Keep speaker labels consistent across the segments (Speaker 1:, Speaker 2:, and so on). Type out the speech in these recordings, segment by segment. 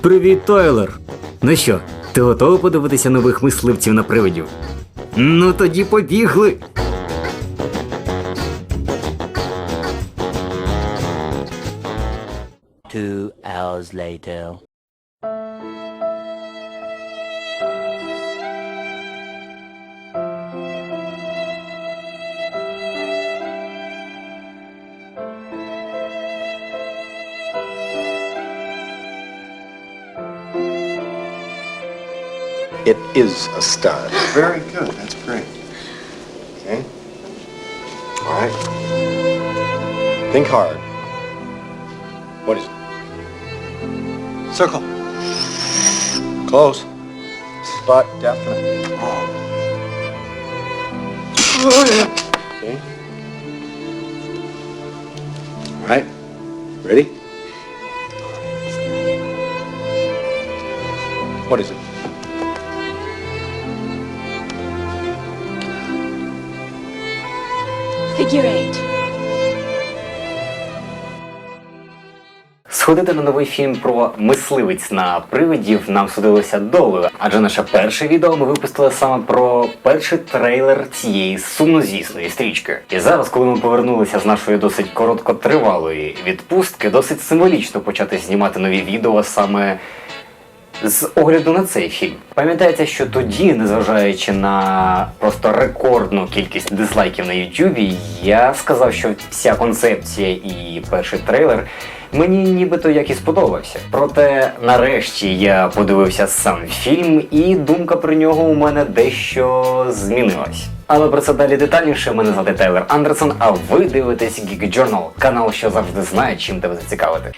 Speaker 1: Привіт, Тайлер! Ну що, ти готовий подивитися нових мисливців на привидів? Ну тоді побігли!
Speaker 2: Two hours later.
Speaker 3: It is a stud. Very good. That's great. Okay. All right. Think hard. What is it? Circle. Close. But definitely wrong. Okay. All right. Ready? What is it?
Speaker 4: Figure eight.
Speaker 1: Сходити на новий фільм про мисливець на привидів нам судилося долею, адже наше перше відео ми випустили саме про перший трейлер цієї сумнозвісної стрічки. І зараз, коли ми повернулися з нашої досить короткотривалої відпустки, досить символічно почати знімати нові відео саме з огляду на цей фільм. Пам'ятається, що тоді, незважаючи на просто рекордну кількість дизлайків на Ютубі, я сказав, що вся концепція і перший трейлер мені нібито як і сподобався. Проте нарешті я подивився сам фільм, і думка про нього у мене дещо змінилась. Але про це далі детальніше. Мене звати Тайлер Андерсон, а ви дивитесь Geek Journal, канал, що завжди знає, чим тебе зацікавити.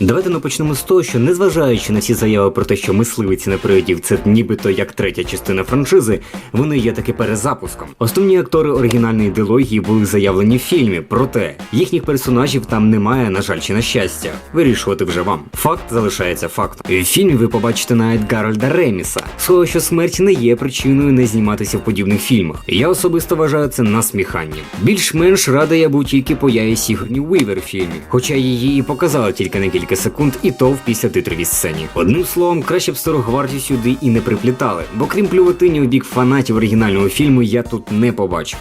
Speaker 1: Давайте ну почнемо з того, що незважаючи на всі заяви про те, що мисливиці на привидів це нібито як третя частина франшизи, вони є таки перезапуском. Основні актори оригінальної ідеології були заявлені в фільмі, проте їхніх персонажів там немає, на жаль, чи на щастя. Вирішувати вже вам. Факт залишається фактом. В фільмі ви побачите навіть Гарольда Реміса. Схоже, що смерть не є причиною не зніматися в подібних фільмах. Я особисто вважаю це насміханням. Більш-менш рада я був тільки появі Сігурні Уівер в фільмі, хоча її і показали тільки на кілька секунд, і то в післятитровій сцені. Одним словом, краще б стару гвардію сюди і не приплітали, бо крім плюватині у бік фанатів оригінального фільму я тут не побачив.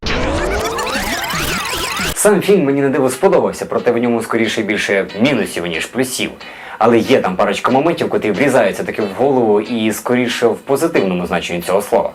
Speaker 1: Сам фільм мені на диво сподобався, проте в ньому скоріше більше мінусів, ніж плюсів. Але є там парочка моментів, котрі врізаються таки в голову і скоріше в позитивному значенні цього слова.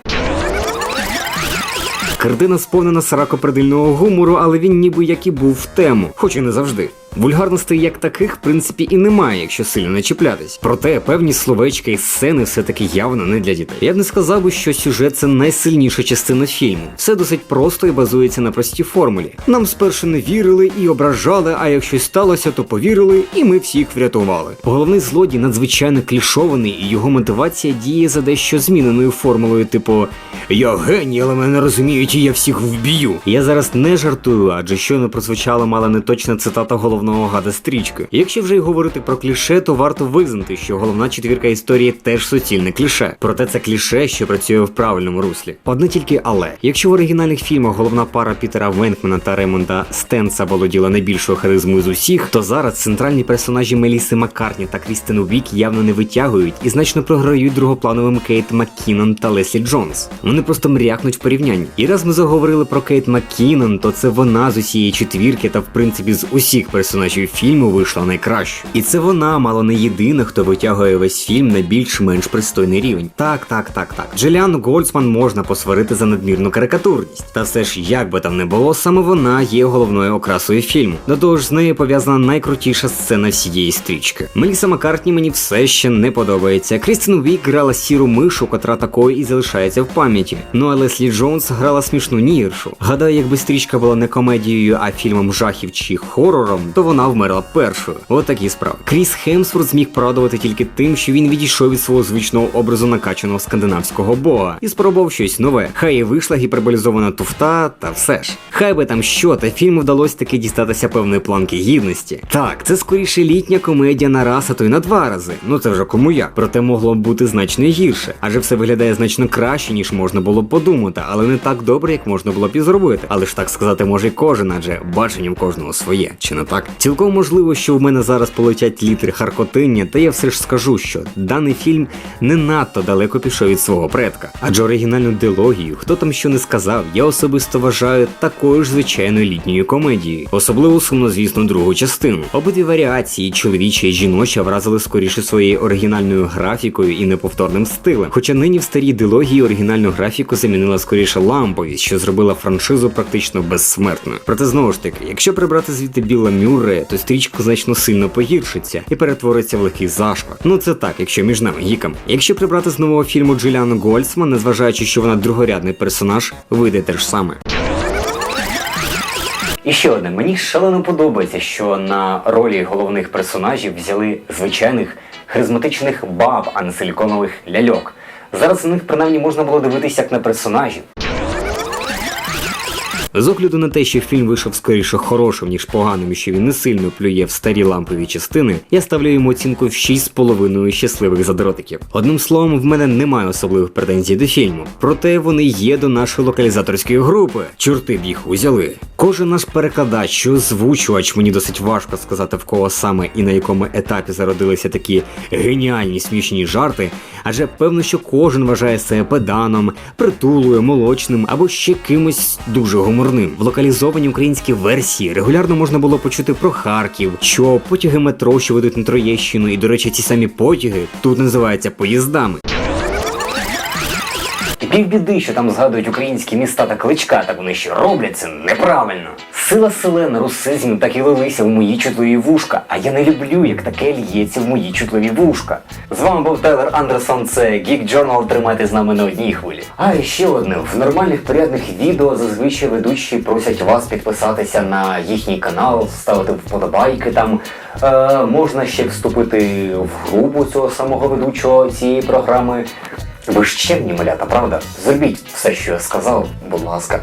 Speaker 1: Картина сповнена сракопридильного гумору, але він ніби як і був в тему, хоч і не завжди. Вульгарностей як таких, в принципі, і немає, якщо сильно не чіплятись. Проте певні словечка і сцени все-таки явно не для дітей. Я б не сказав би, що сюжет це найсильніша частина фільму. Все досить просто і базується на простій формулі. Нам спершу не вірили і ображали, а як щось сталося, то повірили, і ми всіх врятували. Головний злодій надзвичайно клішований, і його мотивація діє за дещо зміненою формулою, типу Я геній, але мене не розуміють, і я всіх вб'ю. Я зараз не жартую, адже щойно прозвучала мала неточна цитата головного гада стрічки. Якщо вже й говорити про кліше, то варто визнати, що головна четвірка історії теж суцільне кліше. Проте це кліше, що працює в правильному руслі. Одне тільки але. Якщо в оригінальних фільмах головна пара Пітера Венкмана та Ремонда Стенса володіла найбільшою харизмою з усіх, то зараз центральні персонажі Меліси Маккартні та Крістен Уік явно не витягують і значно програють другоплановим Кейт Маккінон та Леслі Джонс. Вони просто мрякнуть в порівнянні. І раз ми заговорили про Кейт Маккінон, то це вона з усієї четвірки та в принципі з усіх персонажів фільму вийшла найкраще. І це вона мало не єдина, хто витягує весь фільм на більш-менш пристойний рівень. Так, так, так, так. Джиліан Гольцман можна посварити за надмірну карикатурність. Та все ж, як би там не було, саме вона є головною окрасою фільму. До того ж, з нею пов'язана найкрутіша сцена всієї стрічки. Меліса Маккартні мені все ще не подобається. Крістен Вік грала сіру мишу, котра такою і залишається в пам'яті. Ну а Леслі Джонс грала смішну ніршу. Гадаю, якби стрічка була не комедією, а фільмом жахів чи хорором, то вона вмерла першою. От такі справи. Кріс Хемсворт зміг порадувати тільки тим, що він відійшов від свого звичного образу накачаного скандинавського бога і спробував щось нове. Хай і вийшла гіперболізована туфта, та все ж. Хай би там що, та фільму вдалося таки дістатися певної планки гідності. Так, це скоріше літня комедія на раз, а то й на два рази. Ну це вже кому як. Проте могло б бути значно гірше, адже все виглядає значно краще, ніж можна було б подумати, але не так добре, як можна було б і зробити. Але ж так сказати може й кожен, адже бачення в кожного своє, чи не так? Цілком можливо, що в мене зараз полетять літри харкотиння, та я все ж скажу, що даний фільм не надто далеко пішов від свого предка. Адже оригінальну дилогію, хто там що не сказав, я особисто вважаю такою ж звичайною літньою комедією. Особливо сумно, звісно, другу частину. Обидві варіації, чоловіча і жіноча, вразили скоріше своєю оригінальною графікою і неповторним стилем. Хоча нині в старій дилогії оригінальну графіку замінила скоріше ламповість, що зробила франшизу практично безсмертною. Проте знову ж таки, якщо прибрати звідти Біла Мюррея, то стрічка значно сильно погіршиться і перетвориться в легкий зашквар. Ну це так, якщо між нами гіками. Якщо прибрати з нового фільму Джиліану Гольцман, незважаючи, що вона другорядний персонаж, вийде те ж саме. І ще одне, мені шалено подобається, що на ролі головних персонажів взяли звичайних харизматичних баб, а не силіконових ляльок. Зараз на них принаймні можна було дивитися як на персонажів. З огляду на те, що фільм вийшов скоріше хорошим, ніж поганим, і що він не сильно плює в старі лампові частини, я ставлю йому оцінку в 6,5 щасливих задротиків. Одним словом, в мене немає особливих претензій до фільму, проте вони є до нашої локалізаторської групи. Чорти б їх узяли. Кожен наш перекладач, що озвучувач, мені досить важко сказати в кого саме і на якому етапі зародилися такі геніальні смішні жарти, адже певно, що кожен вважає себе педаном, притулою, молочним або ще кимось дуже гуморним. В локалізованій українській версії регулярно можна було почути про Харків, що потяги метро, що ведуть на Троєщину, і, до речі, ці самі потяги тут називаються поїздами. Півбіди, що там згадують українські міста та кличка, так вони ще роблять це неправильно. Сила селена русизмів так і лилися в мої чутливі вушка, а я не люблю, як таке лється в мої чутливі вушка. З вами був Тайлер Андерсон, це Geek Journal, тримайте з нами на одній хвилі. А і ще одне, в нормальних порядних відео зазвичай ведучі просять вас підписатися на їхній канал, ставити вподобайки там. Е, можна ще вступити в групу цього самого ведучого цієї програми. Ви ж чемні малята, правда? Зробіть все, що я сказав, будь ласка.